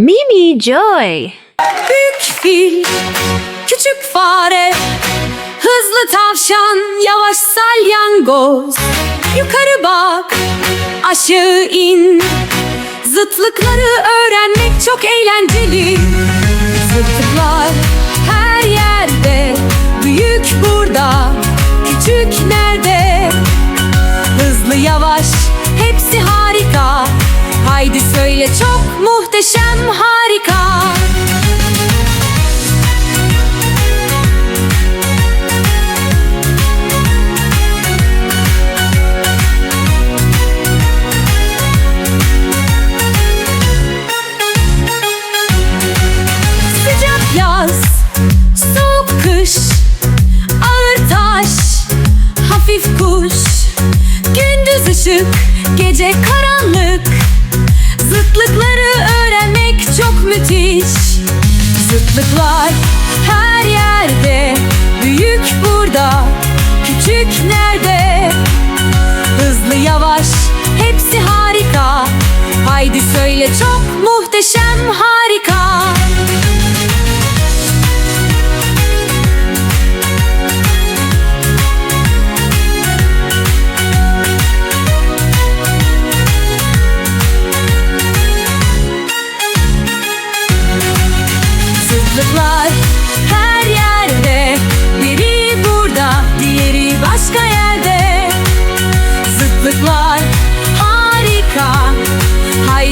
Mimi Joy. Büyük fil, küçük fare, hızlı tavşan, yavaş salyangoz. Yukarı bak, aşağı in. Zıtlıkları öğrenmek çok eğlenceli. Zıtlıklar her yerde, büyük burada, küçük nerede? Muhteşem harika. Sıcak yaz, soğuk kış, ağır taş, hafif kuş, gündüz ışık, gece karanlık. Müthiş. Zıtlıklar her yerde, büyük burada, küçük nerede? Hızlı yavaş, hepsi harika. Haydi söyle çok muhteşem harika. Zıtlıklar her yerde Biri burada, diğeri başka yerde. Zıtlıklar harika öğrenelim